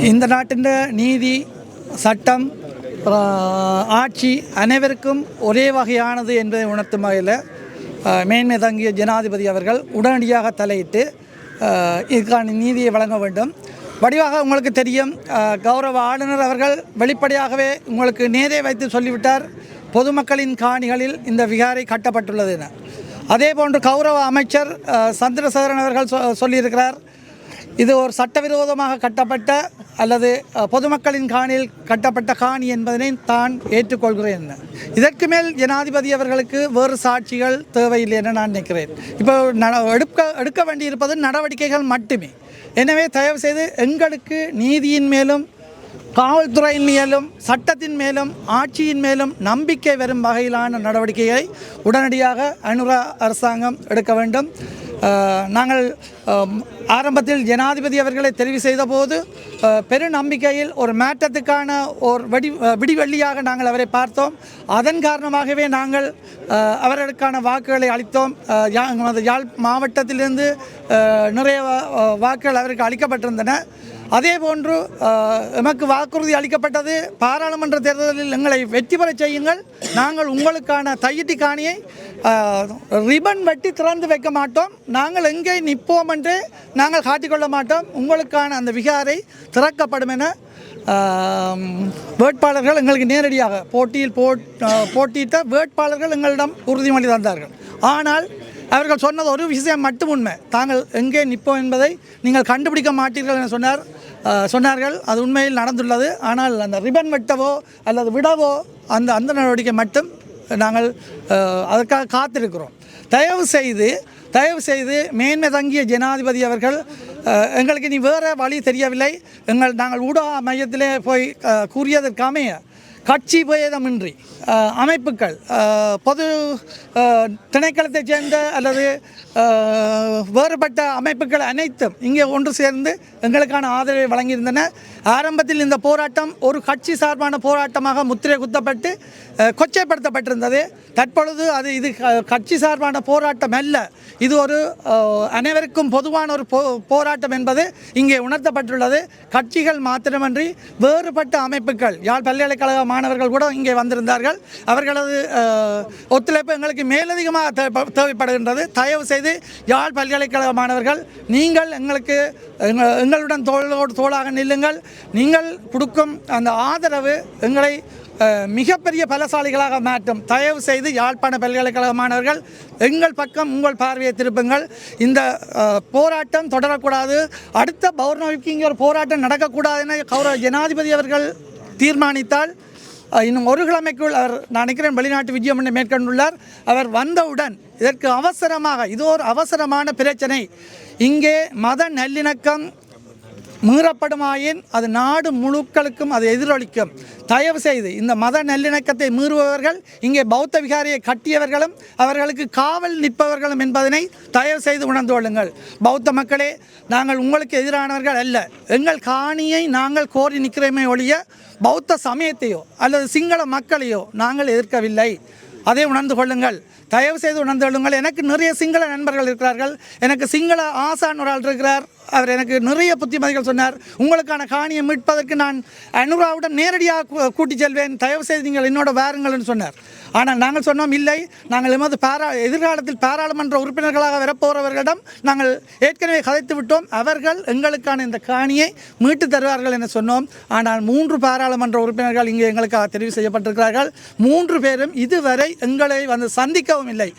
இந்த நாட்டின் நீதி சட்டம் ஆட்சி அனைவருக்கும் ஒரே வகையானது என்பதை உணர்த்தும் வகையில் மேன்மை தங்கிய ஜனாதிபதி அவர்கள் உடனடியாக தலையிட்டு இதுக்கான நீதியை வழங்க வேண்டும். வடிவாக உங்களுக்கு தெரியும் கௌரவ ஆளுநர் அவர்கள் வெளிப்படையாகவே உங்களுக்கு நேரே வைத்து சொல்லிவிட்டார் பொதுமக்களின் காணிகளில் இந்த விகாரை கட்டப்பட்டுள்ளது என. அதே போன்று கௌரவ அமைச்சர் சந்திரசேகரன் அவர்கள் சொ- சொல்லியிருக்கிறார் இது ஒரு சட்டவிரோதமாக கட்டப்பட்ட அல்லது பொதுமக்களின் காணியில் கட்டப்பட்ட காணி என்பதனை தான் ஏற்றுக்கொள்கிறேன். இதற்கு மேல் ஜனாதிபதி அவர்களுக்கு வேறு சாட்சிகள் தேவையில்லை என நான் நினைக்கிறேன். இப்போ எடுக்க எடுக்க வேண்டியிருப்பது நடவடிக்கைகள் மட்டுமே. எனவே தயவு செய்து எங்களுக்கு நீதியின் மேலும் காவல்துறையின் மேலும் சட்டத்தின் மேலும் ஆட்சியின் மேலும் நம்பிக்கை வரும் வகையிலான நடவடிக்கையை உடனடியாக அனுரா அரசாங்கம் எடுக்க வேண்டும். நாங்கள் ஆரம்பத்தில் ஜனாதிபதி அவர்களை தெரிவு செய்தபோது பெருநம்பிக்கையில் ஒரு மாற்றத்துக்கான ஒரு வெடி விடிவெள்ளியாக நாங்கள் அவரை பார்த்தோம். அதன் காரணமாகவே நாங்கள் அவர்களுக்கான வாக்குகளை அளித்தோம். யாழ் மாவட்டத்திலிருந்து நிறைய வா- வாக்குகள் அவருக்கு அளிக்கப்பட்டிருந்தன. அதே போன்று எமக்கு வாக்குறுதி அளிக்கப்பட்டது பாராளுமன்ற தேர்தலில் எங்களை வெற்றி பெற செய்யுங்கள். நாங்கள் உங்களுக்கான தையிட்டி காணியை ரிபன் வெட்டி திறந்து வைக்க மாட்டோம். நாங்கள் எங்கே நிற்போம் என்று நாங்கள் காட்டிக்கொள்ள மாட்டோம். உங்களுக்கான அந்த விகாரை திறக்கப்படும் என வேட்பாளர்கள் எங்களுக்கு நேரடியாக போட்டியில் போட் போட்டியிட்ட வேட்பாளர்கள் எங்களிடம் உறுதிமொழி தந்தார்கள். ஆனால் அவர்கள் சொன்னது ஒரு விஷயம் மட்டும் உண்மை. தாங்கள் எங்கே நிற்போம் என்பதை நீங்கள் கண்டுபிடிக்க மாட்டீர்கள் என சொன்னார். சொன்னார்கள். அது உண்மையில் நடந்துள்ளது. ஆனால் அந்த ரிபன் வெட்டவோ அல்லது விடவோ அந்த அந்த நடவடிக்கை மட்டும் நாங்கள் அதற்காக காத்திருக்கிறோம். தயவு செய்து தயவு செய்து மேன்மை தங்கிய ஜனாதிபதி அவர்கள் எங்களுக்கு இனி வேறு வழி தெரியவில்லை. எங்கள் நாங்கள் ஊடக மையத்திலே போய் அஹ், கூறியதற்காமைய கட்சி பேதமின்றி அமைப்புகள் பொது திணைக்களத்தைச் சேர்ந்த அல்லது வேறுபட்ட அமைப்புகள் அனைத்தும் இங்கே ஒன்று சேர்ந்து எங்களுக்கான ஆதரவை வழங்கியிருந்தன. ஆரம்பத்தில் இந்த போராட்டம் ஒரு கட்சி சார்பான போராட்டமாக முத்திரை குத்தப்பட்டு கொச்சைப்படுத்தப்பட்டிருந்தது. தற்பொழுது அது இது கட்சி சார்பான போராட்டம் அல்ல. இது ஒரு அனைவருக்கும் பொதுவான ஒரு போ போராட்டம் என்பது இங்கே உணர்த்தப்பட்டுள்ளது. கட்சிகள் மாத்திரமன்றி வேறுபட்ட அமைப்புகள் யாழ் பல்கலைக்கழக மாணவர்கள் கூட இங்கே வந்திருந்தார்கள். அவர்களது ஒத்துழைப்பு எங்களுக்கு மேலதிகமாக தேவைப்படுகின்றது. தயவு செய்து யாழ் பல்கலைக்கழக மாணவர்கள் நீங்கள் எங்களுக்கு எங்களுடன் தோளோடு தோளாக நில்லுங்கள். நீங்கள் கொடுக்கும் அந்த ஆதரவு எங்களை மிகப்பெரிய பலசாலிகளாக மாற்றும். தயவு செய்து யாழ்ப்பாண பல்கலைக்கழக மாணவர்கள் எங்கள் பக்கம் உங்கள் பார்வையை திருப்புங்கள். இந்த போராட்டம் தொடரக்கூடாது. அடுத்த பௌர்ணமிக்கு இங்கே ஒரு போராட்டம் நடக்கக்கூடாது என கௌரவ ஜனாதிபதி அவர்கள் தீர்மானித்தால் இன்னும் ஒரு கிழமைக்குள் அவர் நான் நினைக்கிறேன் வெளிநாட்டு விஜயம் ஒன்றை மேற்கொண்டுள்ளார். அவர் வந்தவுடன் இதற்கு அவசரமாக இது ஒரு அவசரமான பிரச்சனை. இங்கே மத நல்லிணக்கம் மீறப்படுமாயின் அது நாடு முழுக்களுக்கும் அது எதிரொலிக்கும். தயவு செய்து இந்த மத நல்லிணக்கத்தை மீறுபவர்கள் இங்கே பௌத்த விகாரியை கட்டியவர்களும் அவர்களுக்கு காவல் நிற்பவர்களும் என்பதனை தயவு செய்து உணர்ந்து கொள்ளுங்கள். பௌத்த மக்களே நாங்கள் உங்களுக்கு எதிரானவர்கள் அல்ல. எங்கள் காணியை நாங்கள் கோரி நிற்கிறோமே ஒழிய பௌத்த சமயத்தையோ அல்லது சிங்கள மக்களையோ நாங்கள் எதிர்க்கவில்லை. அதை உணர்ந்து கொள்ளுங்கள். தயவு செய்து உணர்ந்து கொள்ளுங்கள். எனக்கு நிறைய சிங்கள நண்பர்கள் இருக்கிறார்கள். எனக்கு சிங்கள ஆசான் ஒரு ஆள் இருக்கிறார். அவர் எனக்கு நிறைய புத்திமதிகள் சொன்னார். உங்களுக்கான காணியை மீட்பதற்கு நான் அனுராவுடன் நேரடியாக கூட்டிச் செல்வேன். தயவு செய்து நீங்கள் என்னோட வாருங்கள்னு சொன்னார். ஆனால் நாங்கள் சொன்னோம் இல்லை நாங்கள் எமது பாரா எதிர்காலத்தில் பாராளுமன்ற உறுப்பினர்களாக வரப்போகிறவர்களிடம் நாங்கள் ஏற்கனவே கதைத்து விட்டோம். அவர்கள் எங்களுக்கான இந்த காணியை மீட்டு தருவார்கள் என சொன்னோம். ஆனால் மூன்று பாராளுமன்ற உறுப்பினர்கள் இங்கே எங்களுக்காக தெரிவு செய்யப்பட்டிருக்கிறார்கள். மூன்று பேரும் இதுவரை எங்களை வந்து சந்திக்கவும் இல்லை.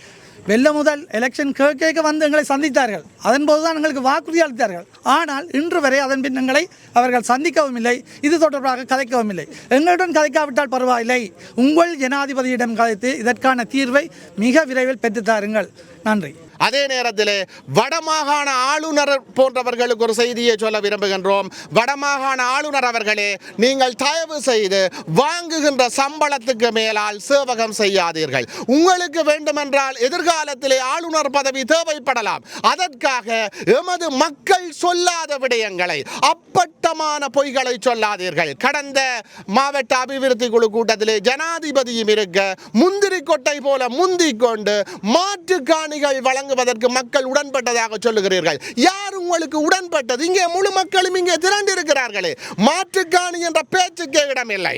வெள்ள முதல் எலெக்ஷன் கேட்க வந்து எங்களை சந்தித்தார்கள். அதன்போது தான் எங்களுக்கு வாக்குறுதி அளித்தார்கள். ஆனால் இன்று வரை அதன் பின் எங்களை அவர்கள் சந்திக்கவும் இல்லை இது தொடர்பாக கதைக்கவும் இல்லை. எங்களுடன் கதைக்காவிட்டால் பரவாயில்லை. உங்கள் ஜனாதிபதியிடம் கதைத்து இதற்கான தீர்வை மிக விரைவில் பெற்றுத்தாருங்கள் நன்றி. அதே நேரத்தில் வடமாகாண ஆளுநர் போன்றவர்களுக்கு ஒரு செய்தியை சொல்ல விரும்புகின்றோம். வடமாகாண ஆளுநர் அவர்களே நீங்கள் தயவு செய்து வாங்குகின்ற சம்பளத்துக்கு மேலால் சேவகம் செய்யாதீர்கள். உங்களுக்கு வேண்டுமென்றால் எதிர்காலத்திலே ஆளுநர் பதவி தேவைப்படலாம். அதற்காக எமது மக்கள் சொல்லாத விடயங்களை அப்பட்டமான பொய்களை சொல்லாதீர்கள். கடந்த மாவட்ட அபிவிருத்தி குழு கூட்டத்திலே ஜனாதிபதியும் இருக்க முந்திரி கொட்டை போல முந்திக் கொண்டு மாற்று காணிகள் வழங்க வழங்குவதற்கு மக்கள் உடன்பட்டதாக சொல்லுகிறீர்கள். யார் உங்களுக்கு உடன்பட்டது? இங்கே முழு மக்களும் இங்கே திரண்டு இருக்கிறார்களே மாற்றுக்காணி என்ற பேச்சுக்கே இடமில்லை.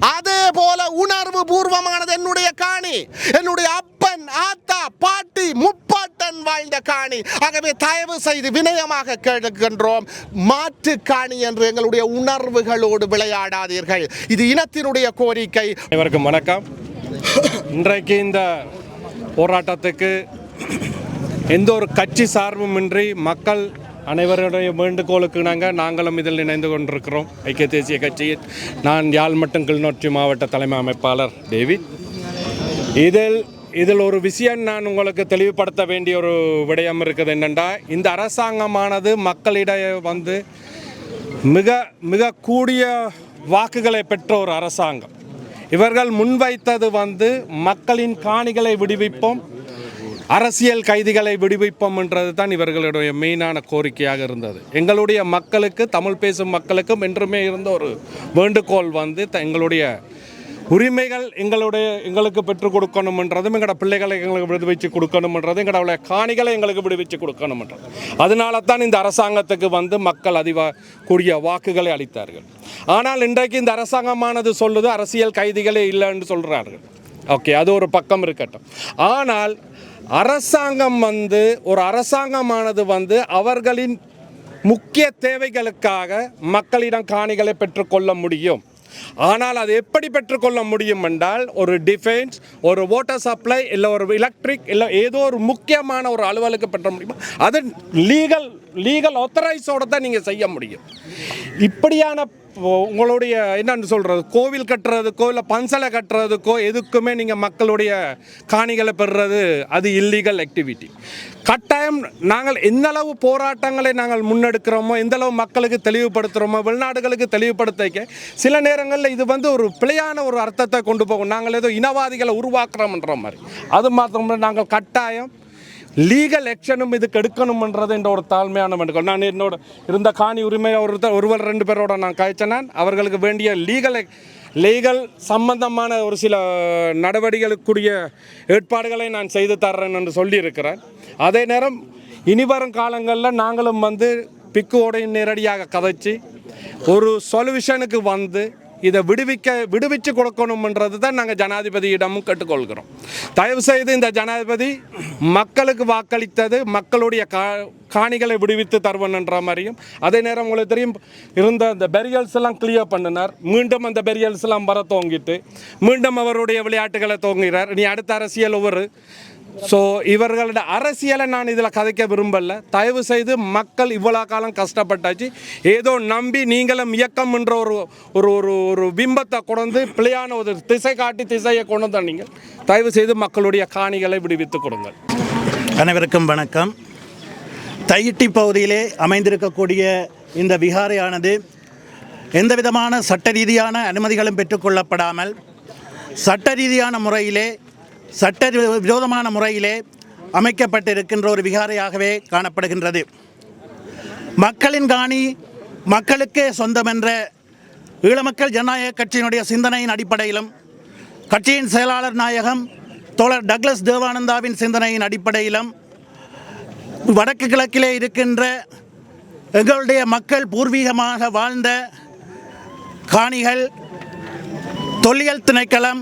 அதே போல உணர்வு பூர்வமானது என்னுடைய காணி. என்னுடைய அப்பன் ஆத்தா பாட்டி முப்பாட்டன் வாழ்ந்த காணி. ஆகவே தயவு செய்து வினயமாக கேட்கின்றோம். மாற்று காணி என்று எங்களுடைய உணர்வுகளோடு விளையாடாதீர்கள். இது இனத்தினுடைய கோரிக்கை. இவருக்கு வணக்கம். இன்றைக்கு இந்த போராட்டத்துக்கு எந்த ஒரு கட்சி சார்புமின்றி மக்கள் அனைவருடைய வேண்டுகோளுக்கு நாங்கள் நாங்களும் இதில் இணைந்து கொண்டிருக்கிறோம். ஐக்கிய தேசிய கட்சியில் நான் யாழ் கிளிநொச்சி மாவட்ட தலைமை அமைப்பாளர் டேவிட். இதில் இதில் ஒரு விஷயம் நான் உங்களுக்கு தெளிவுபடுத்த வேண்டிய ஒரு விடயம் இருக்குது என்னென்னா இந்த அரசாங்கமானது மக்களிடையே வந்து மிக மிக கூடிய வாக்குகளை பெற்ற ஒரு அரசாங்கம். இவர்கள் முன்வைத்தது வந்து மக்களின் காணிகளை விடுவிப்போம் அரசியல் கைதிகளை விடுவிப்போம் என்றது தான் இவர்களுடைய மெயினான கோரிக்கையாக இருந்தது. எங்களுடைய மக்களுக்கு தமிழ் பேசும் மக்களுக்கும் என்றுமே இருந்த ஒரு வேண்டுகோள் வந்து த- எங்களுடைய உரிமைகள் எங்களுடைய எங்களுக்கு பெற்றுக் கொடுக்கணும்ன்றதும் எங்களோட பிள்ளைகளை எங்களுக்கு விடுவிச்சு கொடுக்கணும்ன்றதும் எங்களுடைய காணிகளை எங்களுக்கு விடுவிச்சு கொடுக்கணும்ன்றது அதனால தான் இந்த அரசாங்கத்துக்கு வந்து மக்கள் அதிவா கூடிய வாக்குகளை அளித்தார்கள். ஆனால் இன்றைக்கு இந்த அரசாங்கமானது சொல்லுது அரசியல் கைதிகளே இல்லைன்னு சொல்கிறார்கள் ஓகே அது ஒரு பக்கம் இருக்கட்டும். ஆனால் அரசாங்கம் வந்து ஒரு அரசாங்கமானது வந்து அவர்களின் முக்கிய தேவைகளுக்காக மக்களிடம் காணிகளை பெற்றுக்கொள்ள முடியும். ஆனால் அது எப்படி பெற்றுக்கொள்ள முடியும் என்றால் ஒரு டிஃபென்ஸ் ஒரு வாட்டர் சப்ளை இல்லை ஒரு எலக்ட்ரிக் இல்லை ஏதோ ஒரு முக்கியமான ஒரு அலுவலுக்கு பெற்ற முடியும்? அது லீகல் லீகல் ஆத்தரைஸோட தான் நீங்கள் செய்ய முடியும். இப்படியான உங்களுடைய என்னன்னு சொல்கிறது கோவில் கட்டுறதுக்கோ இல்லை பன்சலை கட்டுறதுக்கோ எதுக்குமே நீங்கள் மக்களுடைய காணிகளை பெறுறது அது இல்லீகல் ஆக்டிவிட்டி கட்டாயம் நாங்கள் எந்த அளவு போராட்டங்களை நாங்கள் முன்னெடுக்கிறோமோ எந்தளவு மக்களுக்கு தெளிவுபடுத்துகிறோமோ வெளிநாடுகளுக்கு தெளிவுபடுத்த சில நேரங்களில் இது வந்து ஒரு பிழையான ஒரு அர்த்தத்தை கொண்டு போகும். நாங்கள் ஏதோ இனவாதிகளை உருவாக்குறோம்ன்ற மாதிரி. அது மாத்திரம் நாங்கள் கட்டாயம் லீகல் ஆக்ஷனும் இதுக்கு எடுக்கணும்ன்றது என்ற ஒரு தாழ்மையான வேண்டுகோள். நான் என்னோட இருந்த காணி உரிமை ஒருத்தர் ஒருவர் ரெண்டு பேரோட நான் காய்ச்சினேன் அவர்களுக்கு வேண்டிய லீகல் லீகல் சம்பந்தமான ஒரு சில நடவடிக்கைகளுக்குரிய ஏற்பாடுகளை நான் செய்து தர்றேன் என்று சொல்லியிருக்கிறேன் அதே நேரம் இனி வரும் காலங்களில் நாங்களும் வந்து பிக்குவோடையும் நேரடியாக கதைச்சு ஒரு சொல்யூஷனுக்கு வந்து இதை விடுவிக்க விடுவிச்சு கொடுக்கணும்ன்றது தான் நாங்கள் ஜனாதிபதியிடமும் கேட்டுக்கொள்கிறோம். தயவு செய்து இந்த ஜனாதிபதி மக்களுக்கு வாக்களித்தது மக்களுடைய கா காணிகளை விடுவித்து தருவன்ன்ற மாதிரியும் அதே நேரம் உங்களுக்கு தெரியும் இருந்த அந்த பெரியல்ஸ் எல்லாம் கிளியர் பண்ணினார். மீண்டும் அந்த பெரியல்ஸ் எல்லாம் வர தோங்கிட்டு மீண்டும் அவருடைய விளையாட்டுகளை தோங்குகிறார் நீ அடுத்த அரசியல் ஒவ்வொரு ஸோ இவர்களோட அரசியலை நான் இதில் கதைக்க விரும்பல. தயவு செய்து மக்கள் இவ்வளோ காலம் கஷ்டப்பட்டாச்சு. ஏதோ நம்பி நீங்களும் இயக்கம் என்ற ஒரு ஒரு ஒரு ஒரு பிம்பத்தை கொண்டு பிள்ளையான ஒரு திசை காட்டி திசையை கொண்டு வந்த நீங்கள் தயவு செய்து மக்களுடைய காணிகளை விடுவித்து கொடுங்கள். அனைவருக்கும் வணக்கம். தையிட்டி பகுதியிலே அமைந்திருக்கக்கூடிய இந்த விகாரையானது எந்த விதமான சட்ட ரீதியான அனுமதிகளும் பெற்றுக்கொள்ளப்படாமல் சட்ட ரீதியான முறையிலே சட்ட விரோதமான முறையிலே அமைக்கப்பட்டிருக்கின்ற ஒரு விகாரையாகவே காணப்படுகின்றது. மக்களின் காணி மக்களுக்கே சொந்தமென்ற ஈழமக்கள் ஜனநாயக கட்சியினுடைய சிந்தனையின் அடிப்படையிலும் கட்சியின் செயலாளர் நாயகம் தோழர் டக்ளஸ் தேவானந்தாவின் சிந்தனையின் அடிப்படையிலும் வடக்கு கிழக்கிலே இருக்கின்ற எங்களுடைய மக்கள் பூர்வீகமாக வாழ்ந்த காணிகள் தொல்லியல் திணைக்களம்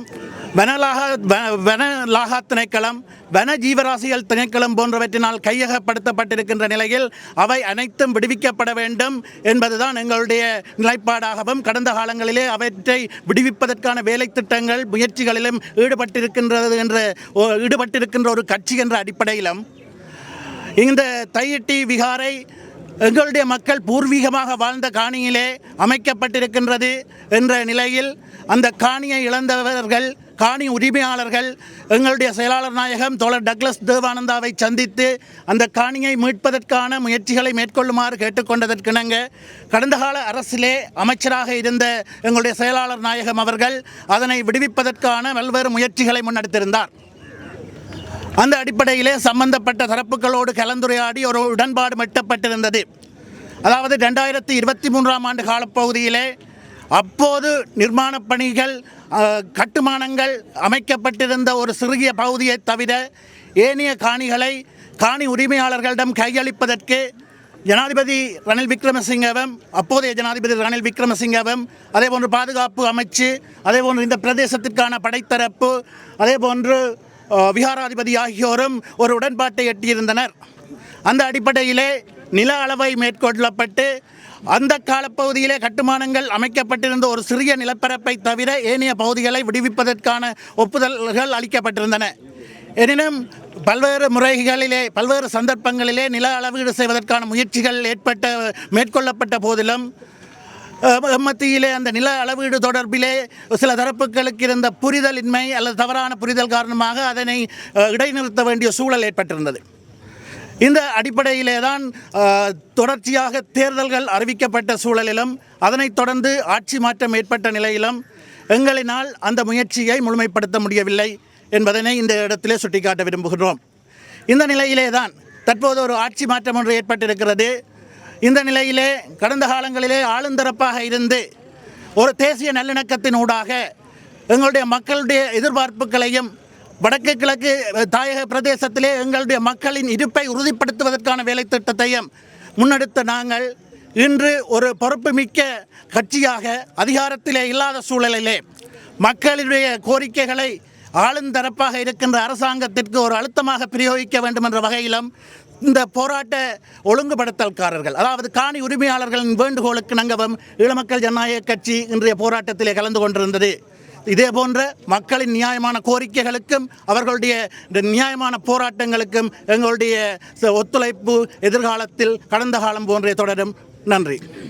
வனலாக வ- வனலாகா திணைக்களம் வன ஜீவராசிகள் திணைக்களம் போன்றவற்றினால் கையகப்படுத்தப்பட்டிருக்கின்ற நிலையில் அவை அனைத்தும் விடுவிக்கப்பட வேண்டும் என்பதுதான் எங்களுடைய நிலைப்பாடாகவும் கடந்த காலங்களிலே அவற்றை விடுவிப்பதற்கான வேலை திட்டங்கள் முயற்சிகளிலும் ஈடுபட்டிருக்கின்றது என்ற ஈடுபட்டிருக்கின்ற ஒரு கட்சி என்ற அடிப்படையிலும் இந்த தையிட்டி விகாரை எங்களுடைய மக்கள் பூர்வீகமாக வாழ்ந்த காணியிலே அமைக்கப்பட்டிருக்கின்றது என்ற நிலையில் அந்த காணியை இழந்தவர்கள் காணி உரிமையாளர்கள் எங்களுடைய செயலாளர் நாயகம் தோழர் டக்ளஸ் தேவானந்தாவை சந்தித்து அந்த காணியை மீட்பதற்கான முயற்சிகளை மேற்கொள்ளுமாறு கேட்டுக்கொண்டதற்கிணங்க கடந்த கால அரசிலே அமைச்சராக இருந்த எங்களுடைய செயலாளர் நாயகம் அவர்கள் அதனை விடுவிப்பதற்கான பல்வேறு முயற்சிகளை முன்னெடுத்திருந்தார். அந்த அடிப்படையிலே சம்பந்தப்பட்ட தரப்புகளோடு கலந்துரையாடி ஒரு உடன்பாடு மெட்டப்பட்டிருந்தது. அதாவது ரெண்டாயிரத்தி இருபத்தி மூன்றாம் ஆண்டு காலப்பகுதியிலே அப்போது நிர்மாணப் பணிகள் கட்டுமானங்கள் அமைக்கப்பட்டிருந்த ஒரு சிறிய பகுதியை தவிர ஏனைய காணிகளை காணி உரிமையாளர்களிடம் கையளிப்பதற்கு ஜனாதிபதி ரணில் விக்ரமசிங்கவும் அப்போதைய ஜனாதிபதி ரணில் விக்ரமசிங்கவும் அதேபோன்று பாதுகாப்பு அமைச்சு அதேபோன்று இந்த பிரதேசத்திற்கான படைத்தரப்பு அதேபோன்று போன்று விகாராதிபதி ஆகியோரும் ஒரு உடன்பாட்டை எட்டியிருந்தனர். அந்த அடிப்படையிலே நில அளவை மேற்கொள்ளப்பட்டு அந்த காலப்பகுதியிலே கட்டுமானங்கள் அமைக்கப்பட்டிருந்த ஒரு சிறிய நிலப்பரப்பை தவிர ஏனைய பகுதிகளை விடுவிப்பதற்கான ஒப்புதல்கள் அளிக்கப்பட்டிருந்தன. எனினும் பல்வேறு முறைகளிலே பல்வேறு சந்தர்ப்பங்களிலே நில அளவீடு செய்வதற்கான முயற்சிகள் ஏற்பட்ட மேற்கொள்ளப்பட்ட போதிலும் மத்தியிலே அந்த நில அளவீடு தொடர்பிலே சில தரப்புகளுக்கு இருந்த புரிதலின்மை அல்லது தவறான புரிதல் காரணமாக அதனை இடைநிறுத்த வேண்டிய சூழல் ஏற்பட்டிருந்தது. இந்த அடிப்படையிலே தான் தொடர்ச்சியாக தேர்தல்கள் அறிவிக்கப்பட்ட சூழலிலும் அதனைத் தொடர்ந்து ஆட்சி மாற்றம் ஏற்பட்ட நிலையிலும் எங்களினால் அந்த முயற்சியை முழுமைப்படுத்த முடியவில்லை என்பதனை இந்த இடத்திலே சுட்டிக்காட்ட விரும்புகிறோம் இந்த நிலையிலே தான் தற்போது ஒரு ஆட்சி மாற்றம் ஒன்று ஏற்பட்டிருக்கிறது. இந்த நிலையிலே கடந்த காலங்களிலே ஆளுந்தரப்பாக இருந்து ஒரு தேசிய நல்லிணக்கத்தின் ஊடாக எங்களுடைய மக்களுடைய எதிர்பார்ப்புகளையும் வடக்கு கிழக்கு தாயக பிரதேசத்திலே எங்களுடைய மக்களின் இருப்பை உறுதிப்படுத்துவதற்கான வேலை திட்டத்தையும் முன்னெடுத்த நாங்கள் இன்று ஒரு பொறுப்புமிக்க கட்சியாக அதிகாரத்திலே இல்லாத சூழலிலே மக்களுடைய கோரிக்கைகளை ஆளுந்தரப்பாக இருக்கின்ற அரசாங்கத்திற்கு ஒரு அழுத்தமாக பிரயோகிக்க வேண்டும் என்ற வகையிலும் இந்த போராட்ட ஒழுங்குபடுத்தல்காரர்கள் அதாவது காணி உரிமையாளர்களின் வேண்டுகோளுக்கு நங்கவும் ஈழமக்கள் ஜனநாயக கட்சி இன்றைய போராட்டத்திலே கலந்து கொண்டிருந்தது. இதே போன்ற மக்களின் நியாயமான கோரிக்கைகளுக்கும் அவர்களுடைய இந்த நியாயமான போராட்டங்களுக்கும் எங்களுடைய ஒத்துழைப்பு எதிர்காலத்தில் கடந்த காலம் போன்றே தொடரும். நன்றி.